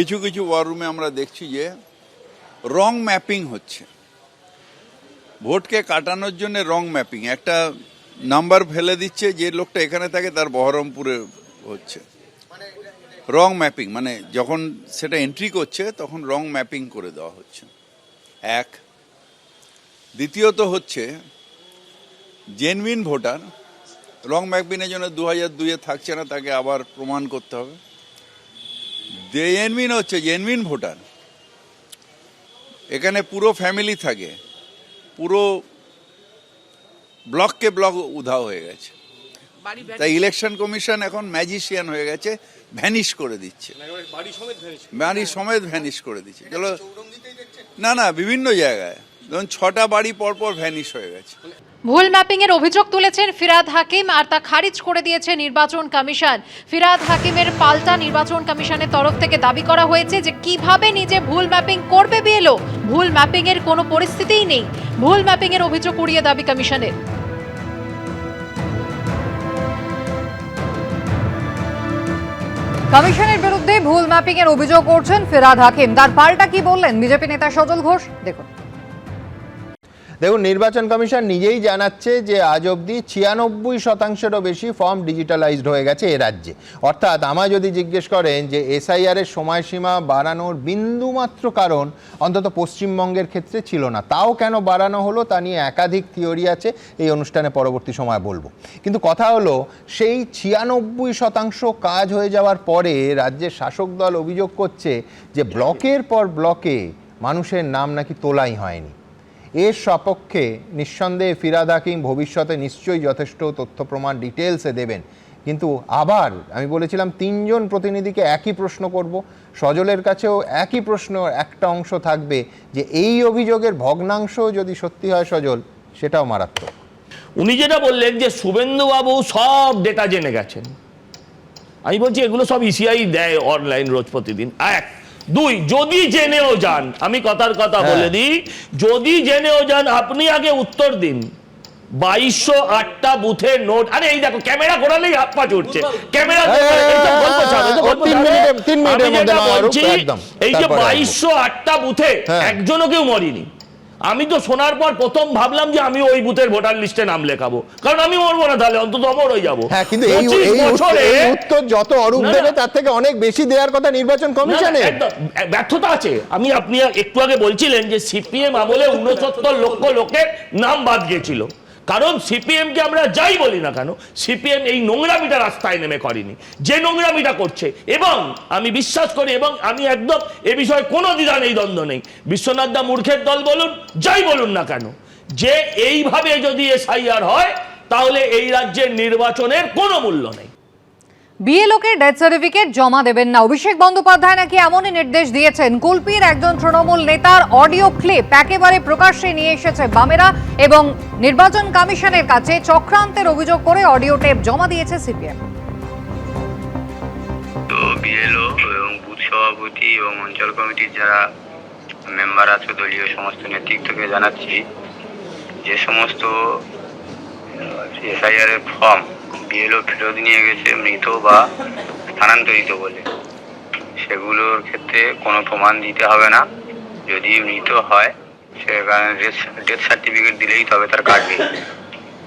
কিছু কিছু ওয়ার রুমে আমরা দেখছি যে রং ম্যাপিং হচ্ছে। ভোটকে কাটানোর জন্য রং ম্যাপিং একটা নাম্বার ফেলে দিচ্ছে যে লোকটা এখানে থাকে তার বহরমপুরে হচ্ছে। রং ম্যাপিং মানে যখন সেটা এন্ট্রি করছে তখন রং ম্যাপিং করে দেওয়া হচ্ছে। এক। দ্বিতীয়ত হচ্ছে জেনুইন ভোটার রং ম্যাপিংয়ের জন্য দু হাজার দুইয়ে থাকছে না, তাকে আবার প্রমাণ করতে হবে। জেনুইন হচ্ছে জেনুইন ভোটার এখানে পুরো ফ্যামিলি থাকে পুরো ব্লককে ব্লক উধাও হয়ে গেছে। তাই ইলেকশন কমিশন এখন ম্যাজিশিয়ান হয়ে গেছে ভ্যানিশ করে দিচ্ছে। বাড়ি সমেত ভ্যানিশ করে দিচ্ছে। চলো না না বিভিন্ন জায়গায়। ধরুন ছটা বাড়ি পর পর ভ্যানিশ হয়ে গেছে। ভুল ম্যাপিং এর অভিযোগ তুলেছেন ফিরাদ হাকিম আর তা খারিজ করে দিয়েছে নির্বাচন কমিশন। ফিরাদ হাকিমের পাল্টা নির্বাচন কমিশনের তরফ থেকে দাবি করা হয়েছে যে কীভাবে নিজে ভুল ম্যাপিং করবে বিএলও। ভুল ম্যাপিং এর কোনো পরিস্থিতিই নেই। ভুল ম্যাপিং এর অভিযোগ উড়িয়ে দাবি কমিশনের। কমিশনের বিরুদ্ধে ভুল ম্যাপিং এর অভিযোগ করছেন ফিরাদ হাকিম। তার পাল্টা কি বললেন? বিজেপি নেতা সজল ঘোষ, দেখুন। দেখুন, নির্বাচন কমিশন নিজেই জানাচ্ছে যে আজ অবধি ছিয়ানব্বই শতাংশেরও বেশি ফর্ম ডিজিটালাইজড হয়ে গেছে এ রাজ্যে। অর্থাৎ আমায় যদি জিজ্ঞেস করেন যে এসআইআর এর সময়সীমা বাড়ানোর বিন্দুমাত্র কারণ অন্তত পশ্চিমবঙ্গের ক্ষেত্রে ছিল না। তাও কেন বাড়ানো হলো তা নিয়ে একাধিক থিওরি আছে, এই অনুষ্ঠানে পরবর্তী সময় বলব। কিন্তু কথা হলো, সেই ছিয়ানব্বই শতাংশ কাজ হয়ে যাওয়ার পরে রাজ্যের শাসক দল অভিযোগ করছে যে ব্লকের পর ব্লকে মানুষের নাম নাকি তোলাই হয়নি। এর সপক্ষে নিঃসন্দেহে ফিরাদ হাকিম ভবিষ্যতে নিশ্চয়ই যথেষ্ট তথ্য প্রমাণ ডিটেলসে দেবেন। কিন্তু আবার আমি বলেছিলাম তিনজন প্রতিনিধিকে একই প্রশ্ন করব। সজলের কাছেও একই প্রশ্ন, একটা অংশ থাকবে যে এই অভিযোগের ভগ্নাংশ যদি সত্যি হয় সজল, সেটাও মারাত্মক। উনি যেটা বললেন যে শুভেন্দুবাবু সব ডেটা জেনে গেছেন। আমি বলছি এগুলো সব ইসিআই দেয় অনলাইন রোজ প্রতিদিন। এক দুই যদি জেনেও যান আমি কথার কথা হ্যাঁ। বলে দিই যদি জেনেও যান আপনি আগে উত্তর দিন। বাইশশো আটটা বুথের নোট আরে এই দেখো ক্যামেরা ঘোরালেই হাত পা চড়ছে ক্যামেরা এই, যে বাইশশো আটটা বুথে হ্যাঁ। একজনও কেউ মরেনি। আমি তো শোনার পর প্রথম ভাবলাম যে আমি ওই বুথের ভোটার লিস্টে নাম লেখাবো। কারণ আমি মরবো না তাহলে অন্তত অমর হয়ে যাব। হ্যাঁ কিন্তু এই 25 এই উত্তর- যত অরূপ। দেবে তার থেকে অনেক বেশি দেওয়ার কথা নির্বাচন কমিশনে। ব্যর্থতা আছে। আমি আপনি একটু আগে বলছিলেন যে সিপিএম আমলে উনসত্তর লক্ষ লোকের নাম বাদ গিয়েছিল। কারণ সিপিএমকে আমরা যাই বলি না কেন, সিপিএম এই নোংরামিটা রাস্তায় নেমে করেনি। যে নোংরামিটা করছে, এবং আমি বিশ্বাস করি, এবং আমি একদম এ বিষয়ে কোনো দ্বিধা নেই, দ্বন্দ্ব নেই। বিশ্বনাথ দা মূর্খের দল বলুন, যাই বলুন না কেন, যে এইভাবে যদি এসআইআর হয়, তাহলে এই রাজ্যের নির্বাচনের কোনো মূল্য নেই। বিএলওকে ডেথ সার্টিফিকেট জমা দেবেন না। অভিষেক বন্দ্যোপাধ্যায় নাকি এমনই নির্দেশ দিয়েছেন। কুলপির একজন তৃণমূল নেতার অডিও ক্লিপ একেবারে প্রকাশ্যে নিয়ে এসেছে বামেরা এবং নির্বাচন কমিশনের কাছে চক্রান্তের অভিযোগ করে অডিও টেপ জমা দিয়েছে সিপিএম। তো বিএলও এবং সভাপতি এবং অঞ্চল কমিটির যারা মেম্বার আছে, দলীয় সমস্ত নেতৃত্বকে জানাচ্ছি, যে সমস্ত এসআইআর এর ফর্ম বিএলও ফেরত নিয়ে গেছে মৃত বা স্থানান্তরিত বলে। সেগুলোর ক্ষেত্রে কোনো প্রমাণ দিতে হবে না। যদি মৃত হয় সেখানে ডেথ সার্টিফিকেট দিলেই তবে তার কাটবে।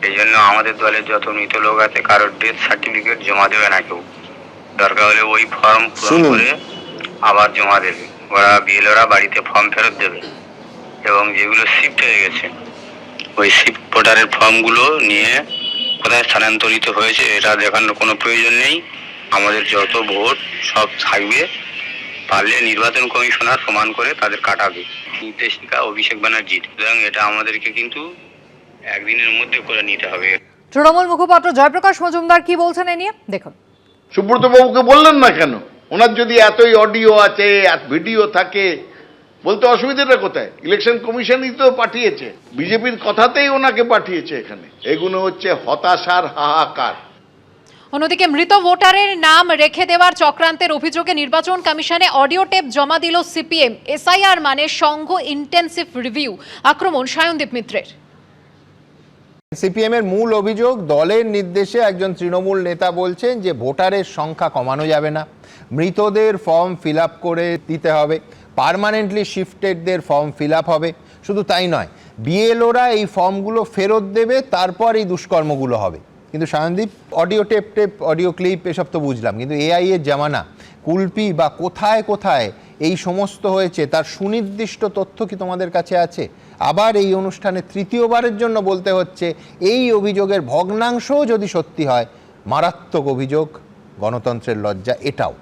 এই জন্য আমাদের দলের যত মৃত লোক আছে কারোর ডেথ সার্টিফিকেট জমা দেবে না কেউ। দরকার হলে ওই ফর্ম পূরণ করে আবার জমা দেবে। ওরা বিএলওরা বাড়িতে ফর্ম ফেরত দেবে। এবং যেগুলো শিফট হয়ে গেছে ওই শিফট ভোটারের ফর্মগুলো নিয়ে কোথায় স্থানান্তরিত হয়েছে এটা দেখানোর কোনো প্রয়োজন নেই। আমাদের যত ভোট সব থাকবে। পারলে নির্বাচন কমিশনার প্রমাণ করে তাদের কাটাবে। নির্দেশিকা অভিষেক ব্যানার্জির। সুতরাং এটা আমাদেরকে কিন্তু একদিনের মধ্যে করে নিতে হবে। তৃণমূল মুখপাত্র জয়প্রকাশ মজুমদার কি বলছেন এ নিয়ে? দেখুন। সুব্রত বাবুকে বললেন না কেন? ওনার যদি এতই অডিও আছে ভিডিও থাকে বলতে অসুবিধাটা কোথায়? ইলেকশন কমিশনই তো পাঠিয়েছে। বিজেপির কথাতেই ওনাকে পাঠিয়েছে এখানে। এগুলো হচ্ছে হতাশার হাহাকার। অন্যদিকে মৃত ভোটারের নাম রেখে দেওয়ার চক্রান্তের অভিযোগে নির্বাচন কমিশনে অডিও টেপ জমা দিল সিপিএম। এসআইআর মানে সংঘ ইন্টেন্সিভ রিভিউ। আক্রমণ সায়নদীপ মিত্রের। সিপিএম এর মূল অভিযোগ দলের নির্দেশে একজন তৃণমূল নেতা বলছেন যে ভোটারের সংখ্যা কমানো যাবে না। মৃতদের ফর্ম ফিল আপ করে দিতে হবে। পারমানেন্টলি শিফটেডদের ফর্ম ফিল আপ হবে। শুধু তাই নয় বিএলওরা এই ফর্মগুলো ফেরত দেবে, তারপর এই দুষ্কর্মগুলো হবে। কিন্তু Sayandip, audio tape tape, audio clip এসব তো বুঝলাম, কিন্তু এআই এর জামানা, কুলপি বা কোথায় কোথায় এই সমস্ত হয়েছে, তার সুনির্দিষ্ট তথ্য কি তোমাদের কাছে আছে? আবার এই অনুষ্ঠানে তৃতীয়বারের জন্য বলতে হচ্ছে, এই অভিযোগের ভগ্নাংশও যদি সত্যি হয়, মারাত্মক অভিযোগ, গণতন্ত্রের লজ্জা, এটাও।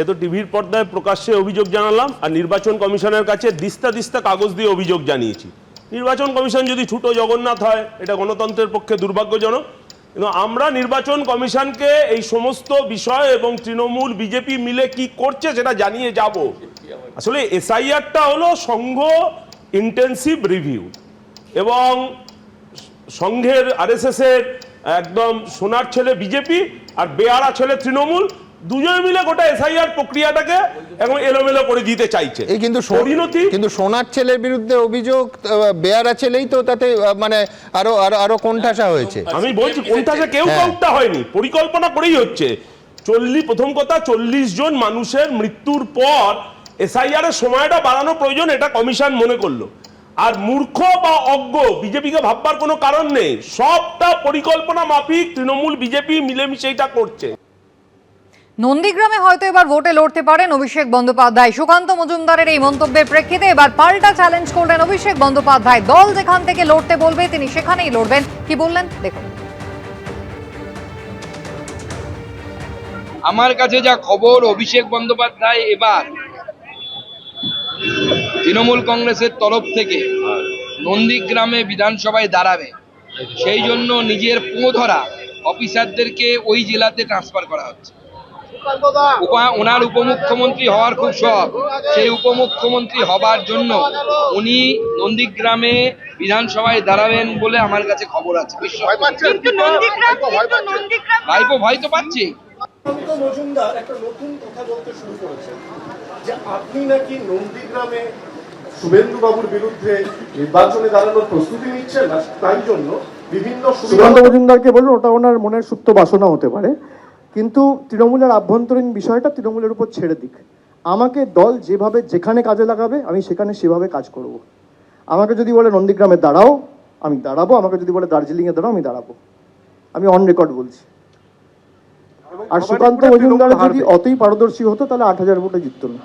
এ তো টিভির পর্দায় প্রকাশ্যে অভিযোগ জানালাম, আর নির্বাচন কমিশনের কাছে দিস্তা দিস্তা কাগজ দিয়ে অভিযোগ জানিয়েছি। নির্বাচন কমিশন যদি ছুটো জগন্নাথ হয়, এটা গণতন্ত্রের পক্ষে দুর্ভাগ্যজনক। কিন্তু আমরা নির্বাচন কমিশনকে এই সমস্ত বিষয় এবং তৃণমূল, বিজেপি মিলে কি করছে সেটা জানিয়ে যাব। আসলে এসআইআরটা হলো সংঘ ইন্টেন্সিভ রিভিউ। এবং সংঘের আরএসএস এর একদম সোনার ছেলে বিজেপি, আর বেয়ারা ছেলে তৃণমূল দুজনে মিলে গোটা এসআইআর প্রক্রিয়াটাকে এখন এলোমেলো করে দিতে চাইছে। এই কিন্তু পরিণতি? কিন্তু সোনার ছেলের বিরুদ্ধে অভিযোগ বেয়ারা ছেলেই তো তাতে মানে আরও আরও আরও কোণঠাসা হয়েছে। আমি বলছি যে কেউ হ্যাঁ। কোনটা হয়নি পরিকল্পনা করেই হচ্ছে। চল্লিশ প্রথম কথা চল্লিশ জন মানুষের মৃত্যুর পর এসআইআর এর সময়টা বাড়ানো প্রয়োজন এটা কমিশন মনে করল। আর মূর্খ বা অজ্ঞ বিজেপিকে ভাববার কোনো কারণ নেই সবটা পরিকল্পনা মাফিক তৃণমূল বিজেপি মিলেমিশে এটা করছে। নন্দীগ্রামে হয়তো এবার ভোটে লড়তে পারেন অভিষেক বন্দ্যোপাধ্যায়। সুকান্ত মজুমদারের এই মন্তব্যের প্রেক্ষিতে এবার পাল্টা চ্যালেঞ্জ করলেন অভিষেক বন্দ্যোপাধ্যায়। দল যেখান থেকে লড়তে বলবে, তিনি সেখানেই লড়বেন। কি বললেন? দেখুন। আমার কাছে যা খবর, অভিষেক বন্দ্যোপাধ্যায় এবার তৃণমূল কংগ্রেসের তরফ থেকে নন্দীগ্রামে বিধানসভায় দাঁড়াবে। সেই জন্য নিজের পো ধরা অফিসারদেরকে ওই জেলাতে ট্রান্সফার করা হচ্ছে। ওনার উপমুখ্যমন্ত্রী হওয়ার খুব শখ। সেই উপমুখ্যমন্ত্রী হবার জন্য উনি নন্দীগ্রামে বিধানসভায় দাঁড়াবেন বলে আমার কাছে খবর আছে। ভাইপো ভয় তো পাচ্ছি। মজুমদার একটা নতুন কথা বলতে শুরু করেছেন যে আপনি নাকি নন্দীগ্রামে শুভেন্দু বাবুর বিরুদ্ধে নির্বাচনে দাঁড়ানোর প্রস্তুতি নিচ্ছেন? তাই জন্য বিভিন্ন সুকান্ত মজুমদারকে বলুন ওটা ওনার মনের সুপ্ত বাসনা হতে পারে। কিন্তু তৃণমূলের আভ্যন্তরীণ বিষয়টা তৃণমূলের উপর ছেড়ে দিক। আমাকে দল যেভাবে যেখানে কাজে লাগাবে, আমি সেখানে সেভাবে কাজ করব। আমাকে যদি বলে নন্দীগ্রামে দাঁড়াও, আমি দাঁড়াবো। আমাকে যদি বলে দার্জিলিংয়ে দাঁড়াও, আমি দাঁড়াবো। আমি অন রেকর্ড বলছি। আর সুকান্ত মজুমদার যদি অতই পারদর্শী হতো, তাহলে আট হাজার ভোটে জিততো না।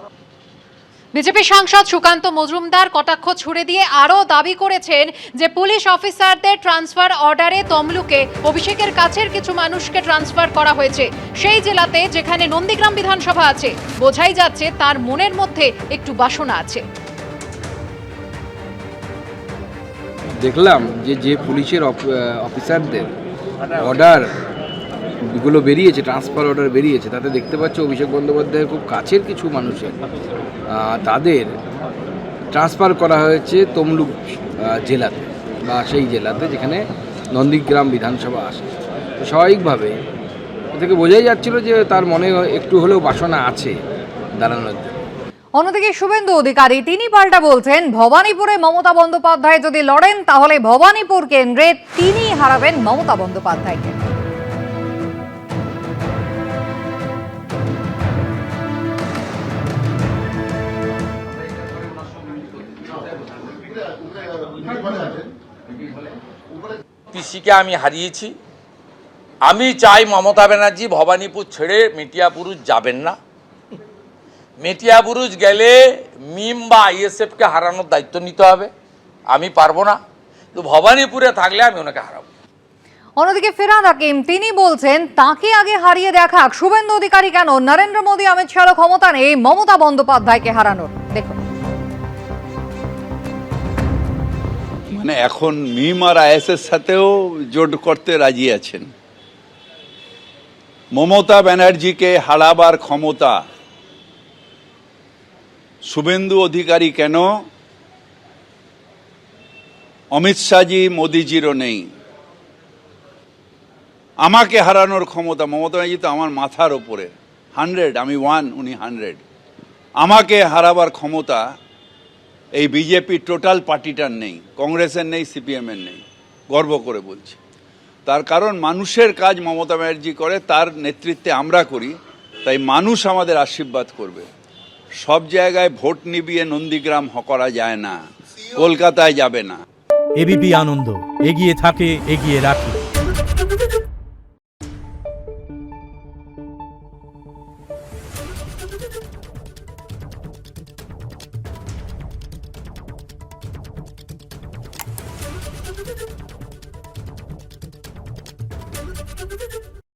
বিজেপি সাংসদ সুকান্ত মজুমদার কটাক্ষ ছুড়ে দিয়ে আরও দাবি করেছেন যে পুলিশ অফিসারদের ট্রান্সফার অর্ডারে তমলুকে অভিষেকের কাছের কিছু মানুষকে ট্রান্সফার করা হয়েছে। সেই জেলাতে যেখানে নন্দীগ্রাম বিধানসভা আছে, বোঝাই যাচ্ছে তার মনের মধ্যে একটু বাসনা আছে। দেখলাম যে যে পুলিশের অফিসারদের অর্ডার গুলো বেরিয়েছে ট্রান্সফার অর্ডার বেরিয়েছে। তাতে দেখতে পাচ্ছি অভিষেক বন্দ্যোপাধ্যায়ের খুব কাছের কিছু মানুষের। তাদের ট্রান্সফার করা হয়েছে তমলুক জেলাতে বা সেই জেলাতে যেখানে নন্দীগ্রাম বিধানসভা আসে। স্বাভাবিকভাবে থেকে বোঝাই যাচ্ছিল যে তার মনে একটু হলেও বাসনা আছে দাঁড়ানোর অন্যদিকে শুভেন্দু অধিকারী, তিনি পাল্টা বলছেন, ভবানীপুরে মমতা বন্দ্যোপাধ্যায় যদি লড়েন, তাহলে ভবানীপুর কেন্দ্রে তিনি হারাবেন মমতা বন্দ্যোপাধ্যায়কে। পিসিকে আমি হারিয়েছি। আমি চাই মমতা ব্যানার্জি ভবানীপুর ছেড়ে মেটিয়াপুরুষ যাবেন না। মেটিয়াপুরুষ গেলে মিম বা আইএসএফকে হারানোর দায়িত্ব নিতে হবে। আমি পারব না। তো ভবানীপুরে থাকলে আমি ওনাকে হারাবো। অন্যদিকে ফিরাদ হাকিম, তিনি বলছেন, তাকে আগে হারিয়ে দেখাক। শুভেন্দু অধিকারী কেন? নরেন্দ্র মোদী, অমিত শাহর ক্ষমতা নেই। মমতা বন্দ্যোপাধ্যায়কে হারানোর। দেখুন। মানে এখন মিম আর আইএসের সাথেও জোট করতে রাজি আছেন। মমতা ব্যানার্জিকে হারাবার ক্ষমতা। শুভেন্দু অধিকারী কেন? অমিত শাহজি মোদিজিরও নেই। আমাকে হারানোর ক্ষমতা, মমতা ব্যানার্জি তো আমার মাথার ওপরে। হান্ড্রেড, আমি ওয়ান, উনি হান্ড্রেড। আমাকে হারাবার ক্ষমতা এই বিজেপি টোটাল পার্টিটার নেই, কংগ্রেসের নেই, সিপিএমের নেই। গর্ব করে বলছি। তার কারণ মানুষের কাজ মমতা ব্যানার্জি করে, তার নেতৃত্বে আমরা করি, তাই মানুষ আমাদের আশীর্বাদ করবে। সব জায়গায় ভোট নিবিয়ে নন্দীগ্রাম করা যায় না, কলকাতায় যাবে না। এবিপি আনন্দ, এগিয়ে থাকে, এগিয়ে রাখে।